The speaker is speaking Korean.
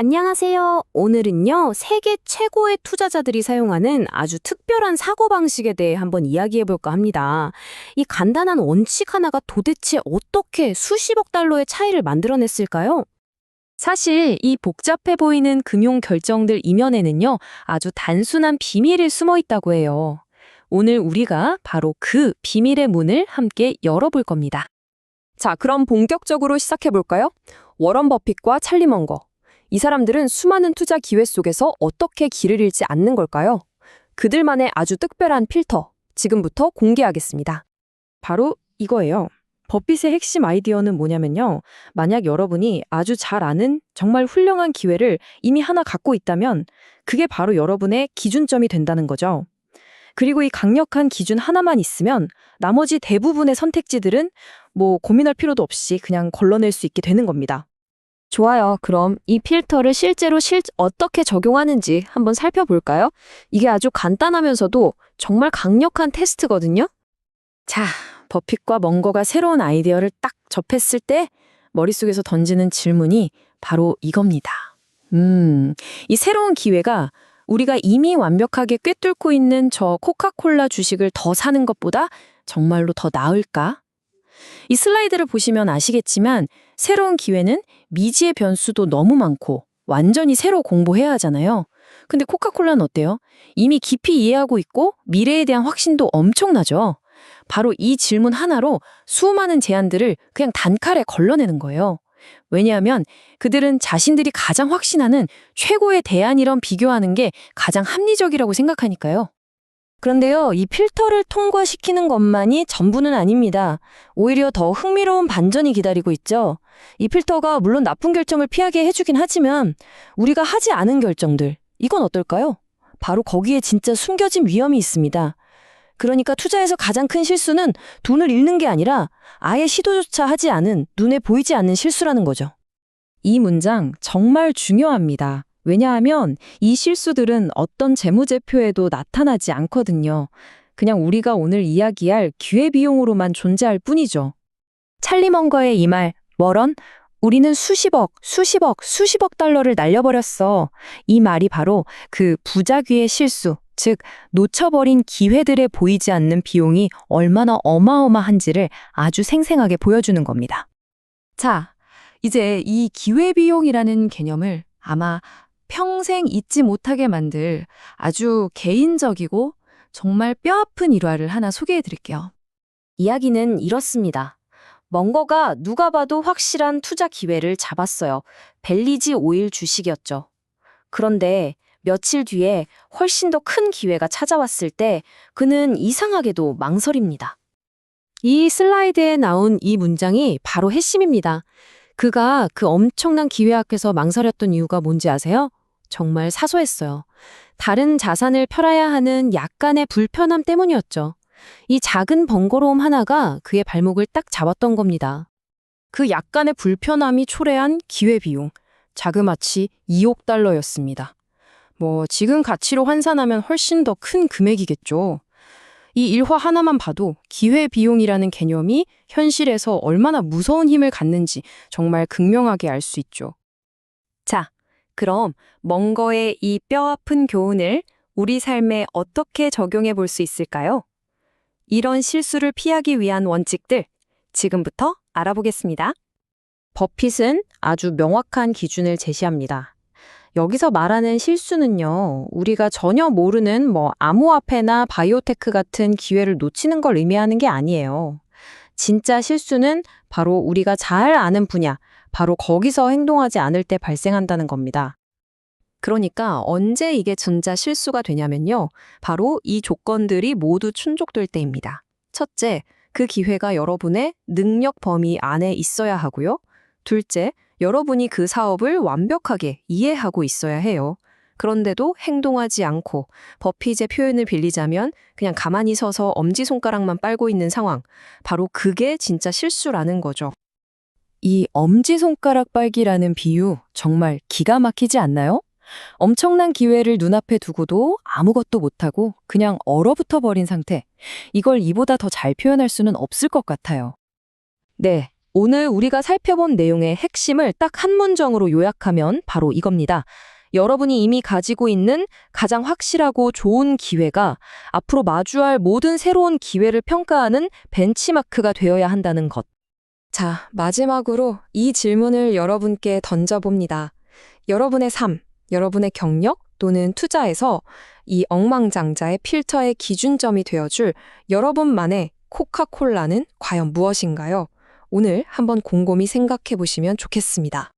안녕하세요. 오늘은요, 세계 최고의 투자자들이 사용하는 아주 특별한 사고방식에 대해 한번 이야기해볼까 합니다. 이 간단한 원칙 하나가 도대체 어떻게 수십억 달러의 차이를 만들어냈을까요? 사실 이 복잡해 보이는 금융 결정들 이면에는요, 아주 단순한 비밀이 숨어 있다고 해요. 오늘 우리가 바로 그 비밀의 문을 함께 열어볼 겁니다. 자, 그럼 본격적으로 시작해볼까요? 워런 버핏과 찰리 먼거. 이 사람들은 수많은 투자 기회 속에서 어떻게 길을 잃지 않는 걸까요? 그들만의 아주 특별한 필터, 지금부터 공개하겠습니다. 바로 이거예요. 버핏의 핵심 아이디어는 뭐냐면요. 만약 여러분이 아주 잘 아는 정말 훌륭한 기회를 이미 하나 갖고 있다면 그게 바로 여러분의 기준점이 된다는 거죠. 그리고 이 강력한 기준 하나만 있으면 나머지 대부분의 선택지들은 뭐 고민할 필요도 없이 그냥 걸러낼 수 있게 되는 겁니다. 좋아요. 그럼 이 필터를 실제로 실 어떻게 적용하는지 한번 살펴볼까요? 이게 아주 간단하면서도 정말 강력한 테스트거든요. 자, 버핏과 먼거가 새로운 아이디어를 딱 접했을 때 머릿속에서 던지는 질문이 바로 이겁니다. 음, 이 새로운 기회가 우리가 이미 완벽하게 꿰뚫고 있는 저 코카콜라 주식을 더 사는 것보다 정말로 더 나을까? 이 슬라이드를 보시면 아시겠지만 새로운 기회는 미지의 변수도 너무 많고 완전히 새로 공부해야 하잖아요. 근데 코카콜라는 어때요? 이미 깊이 이해하고 있고 미래에 대한 확신도 엄청나죠. 바로 이 질문 하나로 수많은 제안들을 그냥 단칼에 걸러내는 거예요. 왜냐하면 그들은 자신들이 가장 확신하는 최고의 대안이랑 비교하는 게 가장 합리적이라고 생각하니까요. 그런데요, 이 필터를 통과시키는 것만이 전부는 아닙니다. 오히려 더 흥미로운 반전이 기다리고 있죠. 이 필터가 물론 나쁜 결정을 피하게 해주긴 하지만 우리가 하지 않은 결정들, 이건 어떨까요? 바로 거기에 진짜 숨겨진 위험이 있습니다. 그러니까 투자에서 가장 큰 실수는 돈을 잃는 게 아니라 아예 시도조차 하지 않은 눈에 보이지 않는 실수라는 거죠. 이 문장 정말 중요합니다. 왜냐하면 이 실수들은 어떤 재무제표에도 나타나지 않거든요. 그냥 우리가 오늘 이야기할 기회비용으로만 존재할 뿐이죠. 찰리 먼거의 이 말, 워런, 우리는 수십억, 수십억, 수십억 달러를 날려버렸어. 이 말이 바로 그 부자귀의 실수, 즉, 놓쳐버린 기회들에 보이지 않는 비용이 얼마나 어마어마한지를 아주 생생하게 보여주는 겁니다. 자, 이제 이 기회비용이라는 개념을 아마 평생 잊지 못하게 만들 아주 개인적이고 정말 뼈아픈 일화를 하나 소개해 드릴게요. 이야기는 이렇습니다. 멍거가 누가 봐도 확실한 투자 기회를 잡았어요. 벨리지 오일 주식이었죠. 그런데 며칠 뒤에 훨씬 더 큰 기회가 찾아왔을 때 그는 이상하게도 망설입니다. 이 슬라이드에 나온 이 문장이 바로 핵심입니다. 그가 그 엄청난 기회 앞에서 망설였던 이유가 뭔지 아세요? 정말 사소했어요. 다른 자산을 펴라야 하는 약간의 불편함 때문이었죠. 이 작은 번거로움 하나가 그의 발목을 딱 잡았던 겁니다. 그 약간의 불편함이 초래한 기회비용, 자그마치 2억 달러였습니다. 뭐, 지금 가치로 환산하면 훨씬 더 큰 금액이겠죠. 이 일화 하나만 봐도 기회비용이라는 개념이 현실에서 얼마나 무서운 힘을 갖는지 정말 극명하게 알 수 있죠. 자, 그럼 먼거의 이 뼈아픈 교훈을 우리 삶에 어떻게 적용해 볼 수 있을까요? 이런 실수를 피하기 위한 원칙들 지금부터 알아보겠습니다. 버핏은 아주 명확한 기준을 제시합니다. 여기서 말하는 실수는요, 우리가 전혀 모르는 뭐 암호화폐나 바이오테크 같은 기회를 놓치는 걸 의미하는 게 아니에요. 진짜 실수는 바로 우리가 잘 아는 분야, 바로 거기서 행동하지 않을 때 발생한다는 겁니다. 그러니까 언제 이게 진짜 실수가 되냐면요. 바로 이 조건들이 모두 충족될 때입니다. 첫째, 그 기회가 여러분의 능력 범위 안에 있어야 하고요. 둘째, 여러분이 그 사업을 완벽하게 이해하고 있어야 해요. 그런데도 행동하지 않고 버핏의 표현을 빌리자면 그냥 가만히 서서 엄지손가락만 빨고 있는 상황. 바로 그게 진짜 실수라는 거죠. 이 엄지손가락 빨기라는 비유 정말 기가 막히지 않나요? 엄청난 기회를 눈앞에 두고도 아무것도 못하고 그냥 얼어붙어 버린 상태. 이걸 이보다 더 잘 표현할 수는 없을 것 같아요. 네, 오늘 우리가 살펴본 내용의 핵심을 딱 한 문장으로 요약하면 바로 이겁니다. 여러분이 이미 가지고 있는 가장 확실하고 좋은 기회가 앞으로 마주할 모든 새로운 기회를 평가하는 벤치마크가 되어야 한다는 것. 자, 마지막으로 이 질문을 여러분께 던져봅니다. 여러분의 삶, 여러분의 경력 또는 투자에서 이 엉망장자의 필터의 기준점이 되어줄 여러분만의 코카콜라는 과연 무엇인가요? 오늘 한번 곰곰이 생각해 보시면 좋겠습니다.